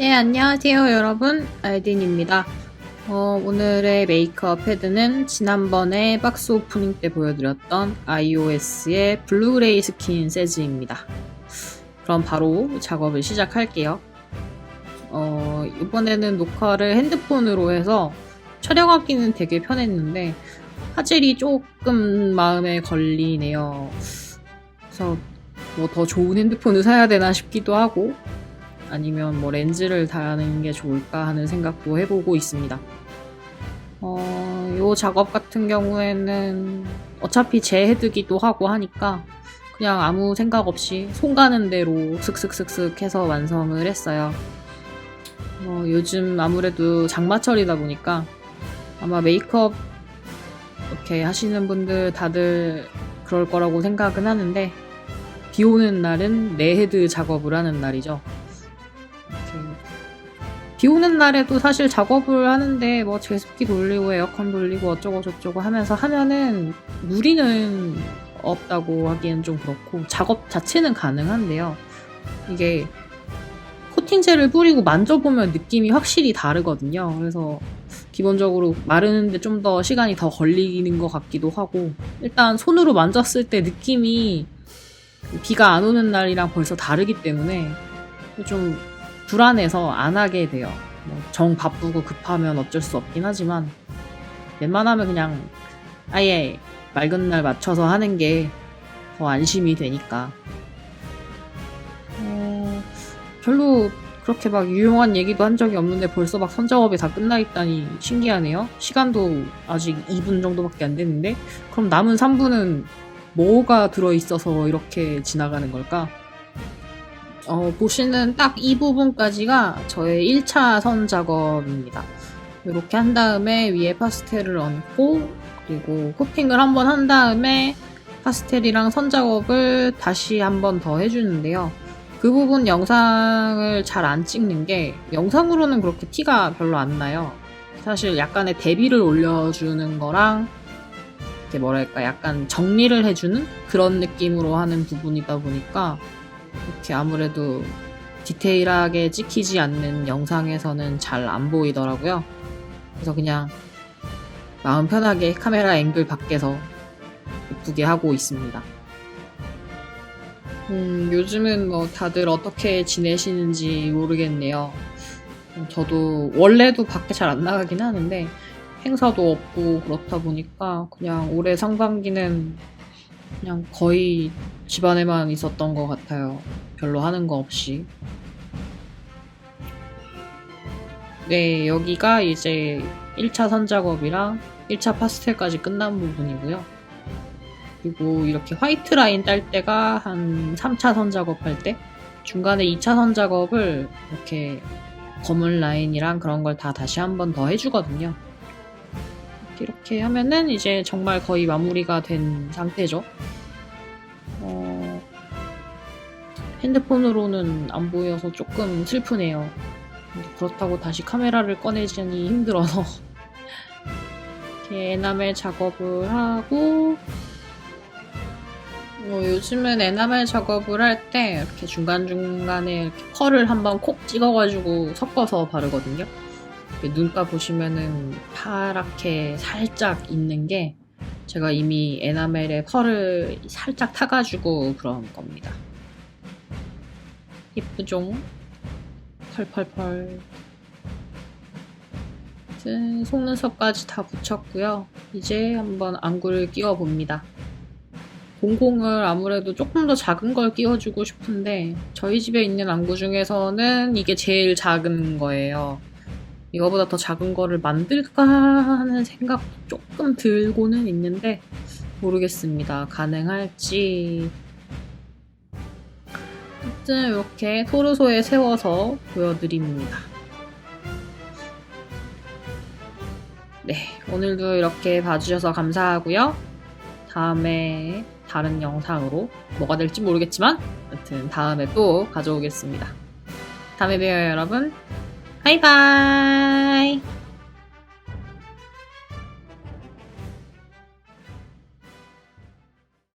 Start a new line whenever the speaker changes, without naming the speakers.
네, 안녕하세요, 여러분. 알딘입니다. 어, 오늘의 메이크업 헤드는 지난번에 박스 오프닝 때 보여드렸던 iOS의 블루그레이 스킨 세즈입니다. 그럼 바로 작업을 시작할게요. 어, 이번에는 녹화를 핸드폰으로 해서 촬영하기는 되게 편했는데 화질이 조금 마음에 걸리네요. 그래서 뭐 더 좋은 핸드폰을 사야 되나 싶기도 하고 아니면 뭐 렌즈를 달는 게 좋을까 하는 생각도 해보고 있습니다. 어, 요 작업 같은 경우에는 어차피 제 헤드기도 하고 하니까 그냥 아무 생각 없이 손 가는 대로 슥슥슥슥 해서 완성을 했어요. 어, 요즘 아무래도 장마철이다 보니까 아마 메이크업 이렇게 하시는 분들 다들 그럴 거라고 생각은 하는데 비 오는 날은 내 헤드 작업을 하는 날이죠. 비 오는 날에도 사실 작업을 하는데 뭐 제습기 돌리고 에어컨 돌리고 어쩌고 저쩌고 하면서 하면은 무리는 없다고 하기엔 좀 그렇고 작업 자체는 가능한데요. 이게 코팅제를 뿌리고 만져보면 느낌이 확실히 다르거든요. 그래서 기본적으로 마르는데 좀 더 시간이 더 걸리는 것 같기도 하고 일단 손으로 만졌을 때 느낌이 비가 안 오는 날이랑 벌써 다르기 때문에 좀 불안해서 안 하게 돼요. 뭐 정 바쁘고 급하면 어쩔 수 없긴 하지만 웬만하면 그냥 아예 맑은 날 맞춰서 하는 게 더 안심이 되니까. 어, 별로 그렇게 막 유용한 얘기도 한 적이 없는데 벌써 막 선작업이 다 끝나 있다니 신기하네요. 시간도 아직 2분 정도밖에 안 됐는데 그럼 남은 3분은 뭐가 들어있어서 이렇게 지나가는 걸까? 어, 보시는 딱 이 부분까지가 저의 1차 선 작업입니다. 이렇게 한 다음에 위에 파스텔을 얹고 그리고 코팅을 한번 한 다음에 파스텔이랑 선 작업을 다시 한번 더 해주는데요. 그 부분 영상을 잘 안 찍는 게 영상으로는 그렇게 티가 별로 안 나요. 사실 약간의 대비를 올려주는 거랑 이렇게 뭐랄까 약간 정리를 해주는 그런 느낌으로 하는 부분이다 보니까 이렇게 아무래도 디테일하게 찍히지 않는 영상에서는 잘 안 보이더라고요. 그래서 그냥 마음 편하게 카메라 앵글 밖에서 예쁘게 하고 있습니다. 음, 요즘은 뭐 다들 어떻게 지내시는지 모르겠네요. 음, 저도 원래도 밖에 잘 안 나가긴 하는데 행사도 없고 그렇다 보니까 그냥 올해 상반기는 그냥 거의 집안에만 있었던 것 같아요. 별로 하는 거 없이. 네, 여기가 이제 1차 선작업이랑 1차 파스텔까지 끝난 부분이고요. 그리고 이렇게 화이트 라인 딸 때가 한 3차 선작업 할 때, 중간에 2차 선작업을 이렇게 검은 라인이랑 그런 걸 다 다시 한 번 더 해주거든요. 이렇게, 하면은 이제 정말 거의 마무리가 된 상태죠. 어, 핸드폰으로는 안 보여서 조금 슬프네요. 그렇다고 다시 카메라를 꺼내자니 힘들어서 이렇게 에나멜 작업을 하고 어, 요즘은 에나멜 작업을 할 때 이렇게 중간중간에 이렇게 펄을 한번 콕 찍어가지고 섞어서 바르거든요. 이렇게 눈가 보시면은 파랗게 살짝 있는 게 제가 이미 에나멜에 펄을 살짝 타가지고 그런 겁니다. 예쁘죠? 펄펄펄. 속눈썹까지 다 붙였고요. 이제 한번 안구를 끼워 봅니다. 공공을 아무래도 조금 더 작은 걸 끼워주고 싶은데 저희 집에 있는 안구 중에서는 이게 제일 작은 거예요. 이거보다 더 작은 거를 만들까 하는 생각 조금 들고는 있는데 모르겠습니다. 가능할지. 아무튼 이렇게 토르소에 세워서 보여드립니다. 네, 오늘도 이렇게 봐주셔서 감사하고요. 다음에 다른 영상으로 뭐가 될지 모르겠지만 아무튼 다음에 또 가져오겠습니다. 다음에 봬요 여러분. 바이바이.